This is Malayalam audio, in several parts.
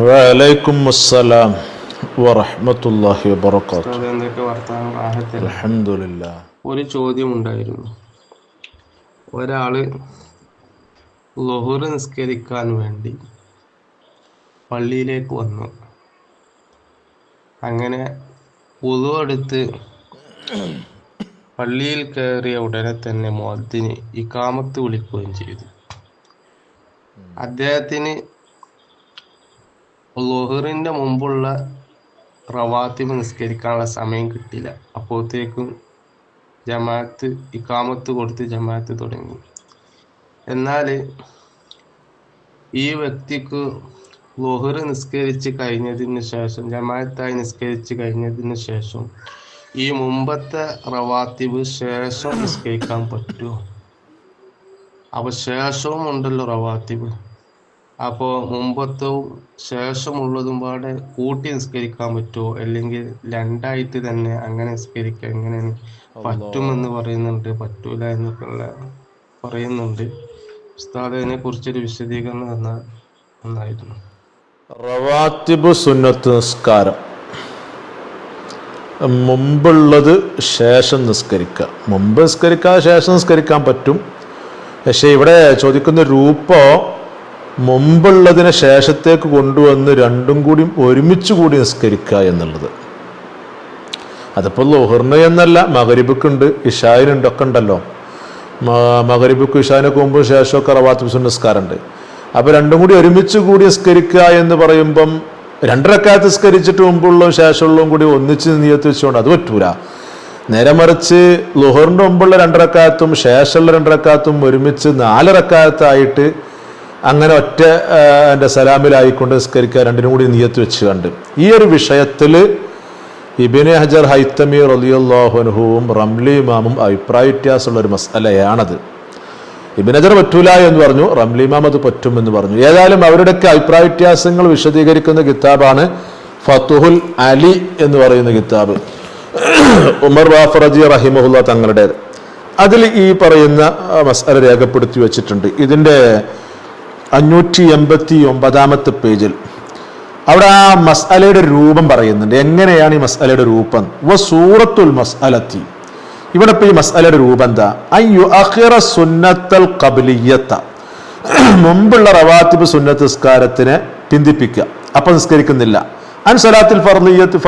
വലൈക്കും അസ്സലാം വർത്താനം? ആഹത്തിൽ അൽഹംദുലില്ലാ. ഒരു ചോദ്യം ഉണ്ടായിരുന്നു. ഒരാൾ ലൊഹറ് നിസ്കരിക്കാൻ വേണ്ടി പള്ളിയിലേക്ക് വന്നു. അങ്ങനെ പുതുവെടുത്ത് പള്ളിയിൽ കയറിയ ഉടനെ തന്നെ മോദിന് ഇക്കാമത്ത് വിളിക്കുകയും ചെയ്തു. അദ്ദേഹത്തിന് ലുഹറിന്റെ മുമ്പുള്ള റവാത്തിബ് നിസ്കരിക്കാനുള്ള സമയം കിട്ടില്ല അപ്പോഴത്തേക്കും ജമാഅത്ത് ഇക്കാമത്ത് കൊടുത്ത് ജമാഅത്ത് തുടങ്ങി. എന്നാൽ ഈ വ്യക്തിക്ക് ലുഹർ നിസ്കരിച്ച് കഴിഞ്ഞതിന് ശേഷം ജമാഅത്തായി നിസ്കരിച്ച് കഴിഞ്ഞതിന് ശേഷം ഈ മുമ്പത്തെ റവാത്തിബ് ശേഷം നിസ്കരിക്കാൻ പറ്റുമോ അപ്പൊ ശേഷവും ഉണ്ടല്ലോ റവാത്തിബ്. അപ്പോൾ മുമ്പത്തവും ശേഷമുള്ളതും പാടെ കൂട്ടി നിസ്കരിക്കാൻ പറ്റുമോ അല്ലെങ്കിൽ രണ്ടായിട്ട് തന്നെ അങ്ങനെ നിസ്കരിക്കാൻ എങ്ങനെ പറ്റുമെന്ന് പറയുന്നുണ്ട്. പറ്റൂല എന്നൊക്കെ പറയുന്നുണ്ട്. ഉസ്താദ് അതിനെ കുറിച്ചൊരു വിശദീകരണം തന്നാൽ നന്നായിരുന്നു. റവാത്തിബ് സുന്നത്ത് നിസ്കാരം. മുമ്പുള്ളത് ശേഷം നിസ്കരിക്കുക മുമ്പ് നിസ്കരിക്കാതെ ശേഷം നിസ്കരിക്കാൻ പറ്റും. പക്ഷേ ഇവിടെ ചോദിക്കുന്ന രൂപോ മുമ്പുള്ളതിനെ ശേഷത്തേക്ക് കൊണ്ടുവന്ന് രണ്ടും കൂടി ഒരുമിച്ച് കൂടി നിസ്കരിക്കുക എന്നുള്ളത്. അതിപ്പോൾ ലോഹറിന് എന്നല്ല മകരിബുക്കുണ്ട് ഇഷായിനുണ്ട് ഒക്കെ ഉണ്ടല്ലോ. മകരിബുക്ക് ഇഷാനൊക്കെ മുമ്പ് ശേഷമൊക്കെ റവാത്ത് ബിസു നിസ്കാരമുണ്ട് അപ്പോൾ രണ്ടും കൂടി ഒരുമിച്ച് കൂടി നിസ്കരിക്കുക എന്ന് പറയുമ്പം രണ്ടരക്കാലത്ത് നിസ്കരിച്ചിട്ട് മുമ്പുള്ളതും ശേഷമുള്ളതും കൂടി ഒന്നിച്ച് നിയത്ത് വെച്ചുകൊണ്ട് അത് പറ്റൂല. നേരെ മറിച്ച് ലുഹറിന്റെ മുമ്പുള്ള രണ്ടരക്കാലത്തും ശേഷമുള്ള രണ്ടരക്കാലത്തും ഒരുമിച്ച് നാലരക്കാലത്തായിട്ട് അങ്ങനെ ഒറ്റ എന്റെ സലാമിലായിക്കൊണ്ട് നിസ്കരിക്കുക രണ്ടിനും കൂടി നിയത്ത് വെച്ച് കണ്ട്. ഈ ഒരു വിഷയത്തിൽ ഇബിനെ ഹജർ ഹൈത്തമി റലിയുല്ലാഹുനുഹുവും റംലി ഇമാമും അഭിപ്രായ വ്യത്യാസമുള്ള ഒരു മസലയാണത്. ഇബിൻ ഹജർ പറ്റൂല എന്ന് പറഞ്ഞു റംലി ഇമാം അത് പറ്റുമെന്ന് പറഞ്ഞു. ഏതായാലും അവരുടെയൊക്കെ അഭിപ്രായ വ്യത്യാസങ്ങൾ വിശദീകരിക്കുന്ന കിതാബാണ് ഫത്തുഹുൽ അലി എന്ന് പറയുന്ന കിതാബ്. ഉമർ വാഫറജി റഹിമഹുല്ല തങ്ങളുടേത് അതിൽ ഈ പറയുന്ന മസാല രേഖപ്പെടുത്തി വെച്ചിട്ടുണ്ട്. ഇതിന്റെ അഞ്ഞൂറ്റി എൺപത്തി ഒമ്പതാമത്തെ പേജിൽ അവിടെ ആ മസാലയുടെ രൂപം പറയുന്നുണ്ട്. എങ്ങനെയാണ് ഈ മസാലയുടെ രൂപം? വ സൂറത്തുൽ മസാലത്തി. ഇവിടെ ഇപ്പൊ ഈ മസാലയുടെ രൂപം എന്താ? അയ്യു അഖിറ സുന്നത്തൽ ഖബലിയത്ത. മുമ്പുള്ള റവാത്തിബ് സുന്നത്ത് നിസ്കാരത്തിനെ പിന്തിപ്പിക്കുക. അപ്പൊ നിസ്കരിക്കുന്നില്ല. അൻ ഫർദീയത്ത്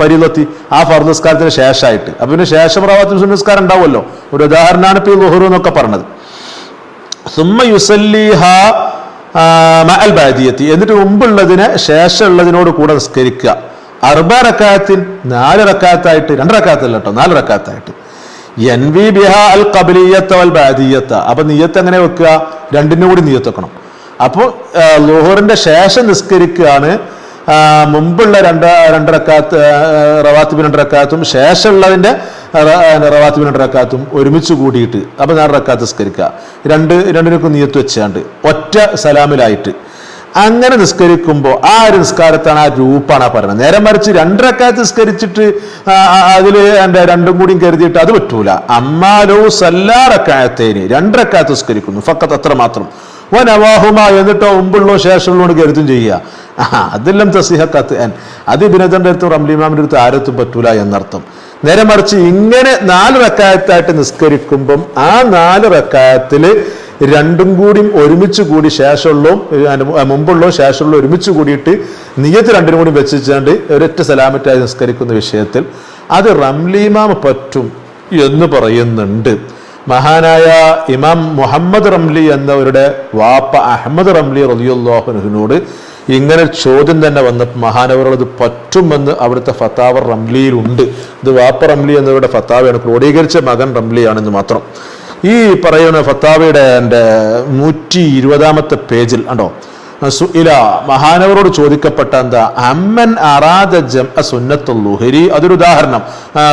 ഫരീദത്തി. ആ ഫർദ് നിസ്കാരത്തിന് ശേഷമായിട്ട് അപ്പൊ പിന്നെ ശേഷം റവാത്തിബ് സുനസ്കാരം നിസ്കാരം ഉണ്ടാവുമല്ലോ. ഒരു ഉദാഹരണമാണ് പി ലുഹുറു എന്നൊക്കെ പറഞ്ഞത്. സുമ്മ യുസല്ലിഹ മഅൽ ബാദിയത്തി. എന്നിട്ട് മുമ്പുള്ളതിനെ ശേഷമുള്ളതിനോട് കൂടെ നിസ്കരിക്കുക. അർബ റക്കായത്തിൻ നാല് റക്കായത്തായിട്ട് രണ്ട് റക്കായത്തല്ല കേട്ടോ നാല് റക്കായത്തായിട്ട്. എൻ വി ബിഹ അൽ കബലിയത്ത അൽ ബാദിയത്ത. അപ്പൊ നീയത്ത് എങ്ങനെ വെക്കുക? രണ്ടിനും കൂടി നീയത്ത് വെക്കണം. അപ്പോൾ ലോഹറിന്റെ ശേഷം നിസ്കരിക്കുകയാണ് മുമ്പുള്ള രണ്ട് രണ്ടരക്കാത്ത് റവാത്തിബ് രണ്ടരക്കാത്തും ശേഷമുള്ളതിന്റെ റവാത്തിബ് രണ്ടരക്കാത്തും ഒരുമിച്ച് കൂടിയിട്ട് അപ്പം നാല് റക്കാത്ത് നിസ്കരിക്കുക. രണ്ട് രണ്ടിനൊക്കെ നീയത്ത് വെച്ചാണ്ട് ഒറ്റ സലാമിലായിട്ട്. അങ്ങനെ നിസ്കരിക്കുമ്പോൾ ആ ഒരു നിസ്കാരത്താണ് ആ രൂപ്പാണ് ആ പറയുന്നത് നേരെ മറിച്ച് രണ്ടരക്കാത്ത് നിസ്കരിച്ചിട്ട് അതിൽ എന്റെ രണ്ടും കൂടിയും കരുതിയിട്ട് അത് പറ്റൂല. അമ്മാലോ സല്ലാറക്കായത്തേന് രണ്ടരക്കാത്ത് നിസ്കരിക്കുന്നു. ഫക്കത്ത് അത്ര മാത്രം വനവാഹുമ എന്നിട്ടോ മുമ്പുള്ളോ ശേഷമുള്ളോ കരുതും ചെയ്യുക. ആ, അതെല്ലാം തസിഹക്കത്ത് ആൻ അത് ബിനദന്റെ അടുത്തും റംലിമാമിന്റെ അടുത്ത് ആരത്തും പറ്റൂല എന്നർത്ഥം. നേരെ മറിച്ച് ഇങ്ങനെ നാല് റക്കായത്തായിട്ട് നിസ്കരിക്കുമ്പം ആ നാല് റക്കായത്തിൽ രണ്ടും കൂടിയും ഒരുമിച്ച് കൂടി ശേഷമുള്ളതും മുമ്പുള്ളതും ശേഷമുള്ള ഒരുമിച്ച് കൂടിയിട്ട് നിയത്ത് രണ്ടിനും കൂടി വെച്ചിട്ടാണ്ട് ഒരൊറ്റ സലാമറ്റായി നിസ്കരിക്കുന്ന വിഷയത്തിൽ അത് റംലിമാം പറ്റും എന്ന് പറയുന്നുണ്ട്. മഹാനായ ഇമാം മുഹമ്മദ് റംലി എന്നവരുടെ വാപ്പ അഹമ്മദ് റംലി റലിയുല്ലാഹുനോട് ഇങ്ങനെ ചോദ്യം തന്നെ വന്നപ്പോൾ മഹാനവറുകൾ അത് പറ്റുമെന്ന് അവിടുത്തെ ഫത്താവർ റംലിയിലുണ്ട്. ഇത് വാപ്പ റംലി എന്നിവരുടെ ഫത്താവയാണ്. ക്രോഡീകരിച്ച മകൻ റംലിയാണെന്ന് മാത്രം. ഈ പറയുന്ന ഫത്താവയുടെ എന്റെ നൂറ്റി ഇരുപതാമത്തെ പേജിൽ ഉണ്ടോ സുഇല മഹാനവരോട് ചോദിക്കപ്പെട്ട എന്താ? അമ്മൻ അറാദ ജം സുന്നത്തുൽ ലുഹരി. അതൊരു ഉദാഹരണം.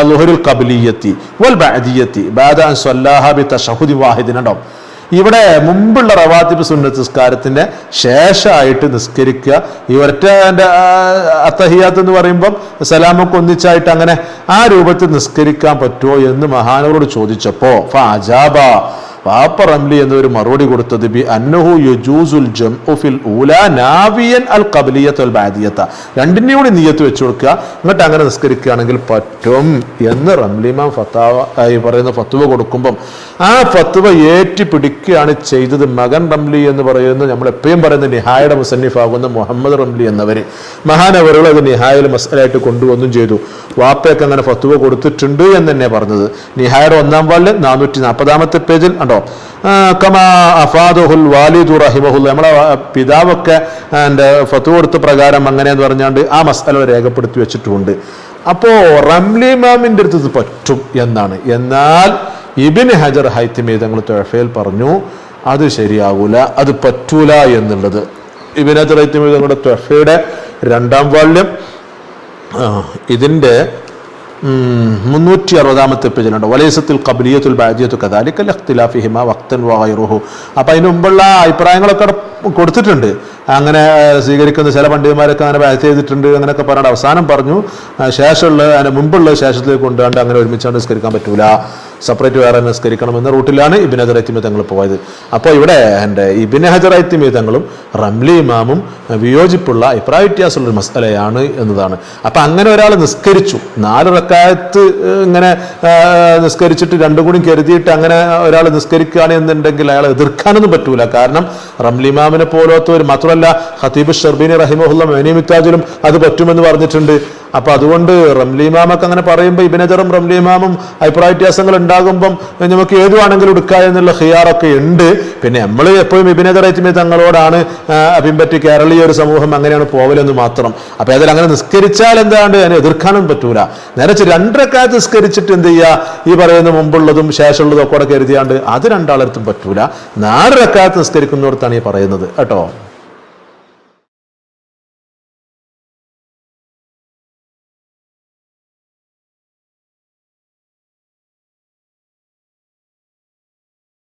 ലുഹരുൽ കബലിയത്തി വൽ ബാദിയത്തി ബാദ അൻ തഷഹുദി ഉണ്ടോ ഇവിടെ മുമ്പുള്ള റവാത്തിബ് സുന്നത്ത് നിസ്കാരത്തിന്റെ ശേഷമായിട്ട് നിസ്കരിക്കുക. ഈ ഒറ്റ അത്തഹിയാത്ത് എന്ന് പറയുമ്പം സലാമൊക്കെ ഒന്നിച്ചായിട്ട് അങ്ങനെ ആ രൂപത്തിൽ നിസ്കരിക്കാൻ പറ്റുമോ എന്ന് മഹാനവരോട് ചോദിച്ചപ്പോ ഫാജാബ വാപ്പ റംലി എന്നൊരു മറുപടി കൊടുത്തത് ബി അന്നഹു യജൂസുൽ ഫിൽ ഊല നാവിയൻ അൽ കബലിയത്ത് അൽ ബാദിയത്ത. രണ്ടിന്റെ കൂടി നീയത്ത് വെച്ചു കൊടുക്കുക. എന്നിട്ട് അങ്ങനെ നിസ്കരിക്കുകയാണെങ്കിൽ പറ്റും എന്ന് റംലിമാം ഫത്താവ ഈ പറയുന്ന ഫത്തുവ കൊടുക്കുമ്പം ആ ഫത്തുവ ഏറ്റി പിടിക്കുകയാണ് ചെയ്തത് മകൻ റംലി എന്ന് പറയുന്ന നമ്മൾ എപ്പോഴും പറയുന്ന നിഹായുടെ മുസന്നിഫാകുന്ന മുഹമ്മദ് റംലി എന്നവര് മഹാനവറുകൾ അത് നിഹായിൽ മസലായിട്ട് കൊണ്ടുവന്നും ചെയ്തു. വാപ്പയൊക്കെ അങ്ങനെ ഫത്തുവ കൊടുത്തിട്ടുണ്ട് എന്ന് തന്നെ പറഞ്ഞത്. നിഹായുടെ ഒന്നാം വാളിൽ നാനൂറ്റി നാൽപ്പതാമത്തെ പേജിൽ ആ, കമാ അഫാദുഹുൽ വാലിദു റഹിമഹുൽ നമ്മളെ പിതാവൊക്കെ എന്റെ ഫത്തു കൊടുത്ത പ്രകാരം അങ്ങനെയെന്ന് പറഞ്ഞാണ്ട് ആ മസാല രേഖപ്പെടുത്തി വെച്ചിട്ടുണ്ട്. അപ്പോൾ റംലി മാമിന്റെ അടുത്ത് പറ്റും എന്നാണ്. എന്നാൽ ഇബിൻ ഹജർ ഹൈത്തിമി തങ്ങൾ തൊഴഫയിൽ പറഞ്ഞു അത് ശരിയാവൂല അത് പറ്റൂല എന്നുള്ളത്. ഇബിൻ ഹജർ ഹൈത്തിമി തങ്ങളുടെ തൊഴഫയുടെ രണ്ടാം വാല്യം ഇതിന്റെ മുന്നൂറ്റി അറുപതാമത്തെ പേജിലുണ്ട്. വലയസത്തിൽ കബലിയത്തുൽ ബാജിയത്തു കഥാലിക്കൽ അഖ്തിലാഫി ഹിമ വക്തൻ വായുറുഹു അപ്പം അതിന് മുമ്പുള്ള അഭിപ്രായങ്ങളൊക്കെ കൊടുത്തിട്ടുണ്ട്. അങ്ങനെ സ്വീകരിക്കുന്ന ചില പണ്ഡിതന്മാരൊക്കെ അങ്ങനെ ബാച്ച് ചെയ്തിട്ടുണ്ട് അങ്ങനെയൊക്കെ പറഞ്ഞിട്ട് അവസാനം പറഞ്ഞു. ശേഷമുള്ള അതിന് മുമ്പുള്ള ശേഷത്തിലേക്ക് കൊണ്ടുകൊണ്ട് അങ്ങനെ ഒരുമിച്ചാണ് നിസ്കരിക്കാൻ പറ്റൂല. സെപ്പറേറ്റ് വേറെ നിസ്കരിക്കണം എന്ന റൂട്ടിലാണ് ഇബിൻ ഹജർ ഐത്തിമി തങ്ങൾ പോയത്. അപ്പോൾ ഇവിടെ എന്റെ ഇബിൻ ഹജർ ഐത്തിമി തങ്ങളും റംലി ഇമാമും വിയോജിപ്പുള്ള അഭിപ്രായ വ്യത്യാസമുള്ള ഒരു മസലയാണ് എന്നതാണ്. അപ്പോൾ അങ്ങനെ ഒരാൾ നിസ്കരിച്ചു. നാല് റക്കായത്ത് ഇങ്ങനെ നിസ്കരിച്ചിട്ട് രണ്ടും കൂടി കരുതിയിട്ട് അങ്ങനെ ഒരാൾ നിസ്കരിക്കുകയാണ് എന്നുണ്ടെങ്കിൽ അയാൾ എതിർക്കാനൊന്നും പറ്റൂല. കാരണം റംലി ഇമാമിനെ പോലത്തെ ഒരു മാത്രമല്ല ഹത്തീബ് ഷർബീനി റഹിമഹുല്ല മേനി മിത്താജിലും അത് പറ്റുമെന്ന് പറഞ്ഞിട്ടുണ്ട്. അപ്പൊ അതുകൊണ്ട് റംലി ഇമാമൊക്കെ അങ്ങനെ പറയുമ്പോൾ ഇബിനജറും റംലി ഇമാമും അഭിപ്രായ വ്യത്യാസങ്ങൾ ഉണ്ടാകുമ്പം നമുക്ക് ഏതുവാണെങ്കിലും എടുക്കുക എന്നുള്ള ഹിയാറൊക്കെ ഉണ്ട്. പിന്നെ നമ്മൾ എപ്പോഴും ഇബിനജർ ഐറ്റിമി തങ്ങളോടാണ് അഭിമ്പറ്റി കേരളീയ ഒരു സമൂഹം അങ്ങനെയാണ് പോവലെന്ന് മാത്രം. അപ്പൊ അതിൽ അങ്ങനെ നിസ്കരിച്ചാൽ എന്താണ്ട് അതിനെ എതിർക്കാനും പറ്റൂല. നേരച്ച് രണ്ടരക്കാലത്ത് നിസ്കരിച്ചിട്ട് എന്ത് ചെയ്യുക ഈ പറയുന്ന മുമ്പുള്ളതും ശേഷമുള്ളതും ഒക്കെ കൂടെ കരുതിയാണ്ട് അത് രണ്ടാളെടുത്തും പറ്റൂല. നാലരക്കാലത്ത് നിസ്കരിക്കുന്നിടത്താണ് ഈ പറയുന്നത്. കേട്ടോ?